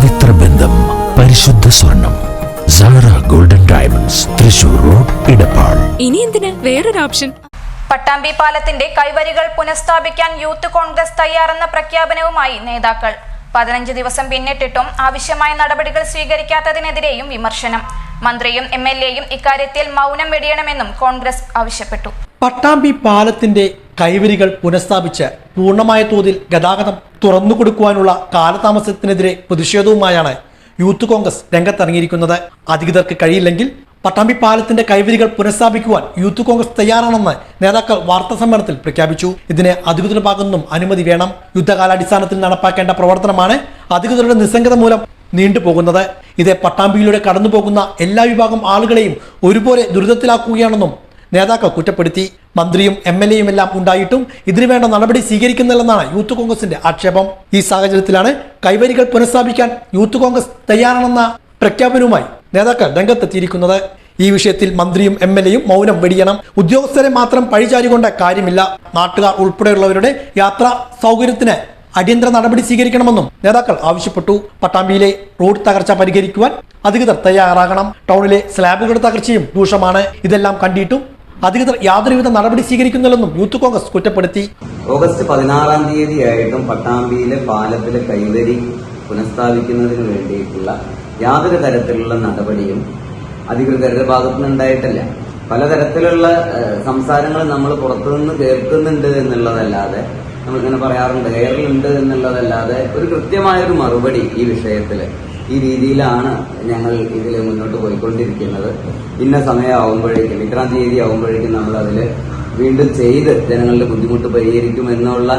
പവിത്ര ബന്ധം പരിശുദ്ധ സ്വർണം Sara golden diamonds Thrissur road Edappal. ഇനി എന്തിന്? വേറൊരു ഓപ്ഷൻ. പട്ടാമ്പി പാലത്തിന്റെ കൈവരികൾ പുനഃസ്ഥാപിക്കാൻ യൂത്ത് കോൺഗ്രസ് തയ്യാറെന്ന പ്രഖ്യാപനവുമായി നേതാക്കൾ. പതിനഞ്ച് ദിവസം പിന്നിട്ടിട്ടും ആവശ്യമായ നടപടികൾ സ്വീകരിക്കാത്തതിനെതിരെയും വിമർശനം. മന്ത്രിയും എം എൽ എയും ഇക്കാര്യത്തിൽ മൗനം വെടിയണമെന്നും കോൺഗ്രസ് ആവശ്യപ്പെട്ടു. പട്ടാമ്പി പാലത്തിന്റെ കൈവരികൾ പുനഃസ്ഥാപിച്ച് പൂർണമായ തോതിൽ ഗതാഗതം തുറന്നു കൊടുക്കുവാനുള്ള കാലതാമസത്തിനെതിരെ പ്രതിഷേധവുമായാണ് യൂത്ത് കോൺഗ്രസ് രംഗത്തിറങ്ങിയിരിക്കുന്നത്. അധികൃതർക്ക് കഴിയില്ലെങ്കിൽ പട്ടാമ്പി പാലത്തിന്റെ കൈവരികൾ പുനഃസ്ഥാപിക്കുവാൻ യൂത്ത് കോൺഗ്രസ് തയ്യാറാണെന്ന് നേതാക്കൾ വാർത്താ സമ്മേളനത്തിൽ പ്രഖ്യാപിച്ചു. ഇതിന് അധികൃതർ ഭാഗത്തു അനുമതി വേണം. യുദ്ധകാലാടിസ്ഥാനത്തിൽ നടപ്പാക്കേണ്ട പ്രവർത്തനമാണ് അധികൃതരുടെ നിസ്സംഗത മൂലം നീണ്ടുപോകുന്നത്. ഇത് പട്ടാമ്പിയിലൂടെ കടന്നുപോകുന്ന എല്ലാ വിഭാഗം ആളുകളെയും ഒരുപോലെ ദുരിതത്തിലാക്കുകയാണെന്നും നേതാക്കൾ കുറ്റപ്പെടുത്തി. മന്ത്രിയും എം എൽ എയും എല്ലാം ഉണ്ടായിട്ടും ഇതിനു വേണ്ട നടപടി സ്വീകരിക്കുന്നില്ലെന്നാണ് യൂത്ത് കോൺഗ്രസിന്റെ ആക്ഷേപം. ഈ സാഹചര്യത്തിലാണ് കൈവരികൾ പുനഃസ്ഥാപിക്കാൻ യൂത്ത് കോൺഗ്രസ് തയ്യാറാണെന്ന പ്രഖ്യാപനവുമായി നേതാക്കൾ രംഗത്തെത്തിയിരിക്കുന്നത്. ഈ വിഷയത്തിൽ മന്ത്രിയും എം എൽ എയും മൗനം വെടിയണം. ഉദ്യോഗസ്ഥരെ മാത്രം പഴിചാരികൊണ്ട് കാര്യമില്ല. നാട്ടുകാർ ഉൾപ്പെടെയുള്ളവരുടെ യാത്രാ സൗകര്യത്തിന് അടിയന്തര നടപടി സ്വീകരിക്കണമെന്നും നേതാക്കൾ ആവശ്യപ്പെട്ടു. പട്ടാമ്പിയിലെ റോഡ് തകർച്ച പരിഹരിക്കുവാൻ അധികൃതർ തയ്യാറാകണം. ടൗണിലെ സ്ലാബുകളുടെ തകർച്ചയും രൂക്ഷമാണ്. ഇതെല്ലാം കണ്ടിട്ടും അധികൃതർ യാതൊരുവിധ നടപടി സ്വീകരിക്കുന്നില്ലെന്നും യൂത്ത് കോൺഗ്രസ് കുറ്റപ്പെടുത്തി. ഓഗസ്റ്റ് പതിനാറാം തീയതി ആയിട്ടും പട്ടാമ്പിയിലെ പാലത്തിലെ കൈവരി പുനഃസ്ഥാപിക്കുന്നതിന് വേണ്ടിയിട്ടുള്ള യാതൊരു തരത്തിലുള്ള നടപടിയും അധികൃതരുടെ ഭാഗത്തുനിന്ന് ഉണ്ടായിട്ടില്ല. പലതരത്തിലുള്ള സംസാരങ്ങൾ നമ്മൾ പുറത്തുനിന്ന് കേൾക്കുന്നുണ്ട് എന്നുള്ളതല്ലാതെ നമ്മളിങ്ങനെ പറയാറുണ്ട് കേരളുണ്ട് എന്നുള്ളതല്ലാതെ ഒരു കൃത്യമായൊരു മറുപടി ഈ വിഷയത്തിൽ ഈ രീതിയിലാണ് ഞങ്ങൾ ഇതിൽ മുന്നോട്ട് പോയിക്കൊണ്ടിരിക്കുന്നത്. ഇന്ന സമയമാകുമ്പോഴേക്കും ഇത്രാം തീയതി ആകുമ്പോഴേക്കും നമ്മൾ അതിൽ വീണ്ടും ചെയ്ത് ജനങ്ങളുടെ ബുദ്ധിമുട്ട് പരിഹരിക്കും എന്നുള്ള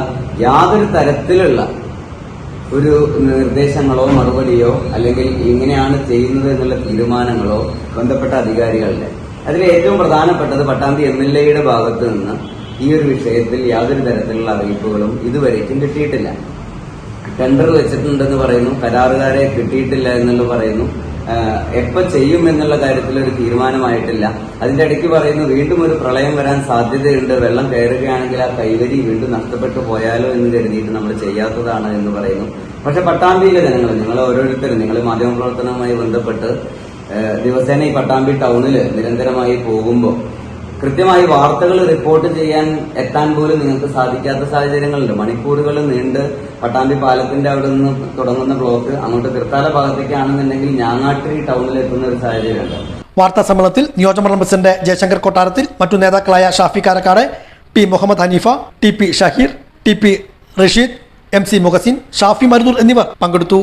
യാതൊരു തരത്തിലുള്ള ഒരു നിർദ്ദേശങ്ങളോ മറുപടിയോ അല്ലെങ്കിൽ ഇങ്ങനെയാണ് ചെയ്യുന്നത് എന്നുള്ള തീരുമാനങ്ങളോ ബന്ധപ്പെട്ട അധികാരികളുടെ. അതിൽ ഏറ്റവും പ്രധാനപ്പെട്ടത് പട്ടാമ്പി എം എൽ എയുടെ ഭാഗത്ത് നിന്ന് ഈ ഒരു വിഷയത്തിൽ യാതൊരു തരത്തിലുള്ള അറിയിപ്പുകളും ഇതുവരേക്കും കിട്ടിയിട്ടില്ല. ടെൻഡർ വെച്ചിട്ടുണ്ടെന്ന് പറയുന്നു. കരാറുകാരെ കിട്ടിയിട്ടില്ല എന്നുള്ള പറയുന്നു. എപ്പോൾ എപ്പോ ചെയ്യും എന്നുള്ള കാര്യത്തിൽ ഒരു തീരുമാനമായിട്ടില്ല. അതിന്റെ ഇടയ്ക്ക് പറയുന്നു വീണ്ടും ഒരു പ്രളയം വരാൻ സാധ്യതയുണ്ട്. വെള്ളം കയറുകയാണെങ്കിൽ ആ കൈവരി വീണ്ടും നഷ്ടപ്പെട്ടു പോയാലോ എന്ന് കരുതിയിട്ട് നമ്മൾ ചെയ്യാത്തതാണ് എന്ന് പറയുന്നു. പക്ഷെ പട്ടാമ്പിയിലെ ജനങ്ങൾ നിങ്ങൾ ഓരോരുത്തരും നിങ്ങൾ മാധ്യമപ്രവർത്തനവുമായി ബന്ധപ്പെട്ട് ദിവസേന ഈ പട്ടാമ്പി ടൗണിൽ നിരന്തരമായി പോകുമ്പോൾ കൃത്യമായി വാർത്തകൾ റിപ്പോർട്ട് ചെയ്യാൻ എത്താൻ പോലും നിങ്ങൾക്ക് സാധിക്കാത്ത സാഹചര്യങ്ങളുണ്ട്. മണിക്കൂറുകൾ നീണ്ട് പട്ടാമ്പി പാലത്തിന്റെ അവിടെ നിന്ന് തുടങ്ങുന്ന ബ്ലോക്ക് അങ്ങോട്ട് തൃത്താല ഭാഗത്തേക്കാണെന്നുണ്ടെങ്കിൽ ഞാങ്ങാട്ടിരി ടൗണിൽ എത്തുന്ന ഒരു സാഹചര്യമുണ്ട്. വാർത്താ സമ്മേളനത്തിൽ നിയോജകമണ്ഡലം പ്രസിഡന്റ് ജയശങ്കർ കൊട്ടാരത്തിൽ മറ്റു നേതാക്കളായ Shafi Karakkad P Muhammad Haneefa T P Shaheer T P Rasheed M C Muhsin Shafi Marudur എന്നിവർ പങ്കെടുത്തു.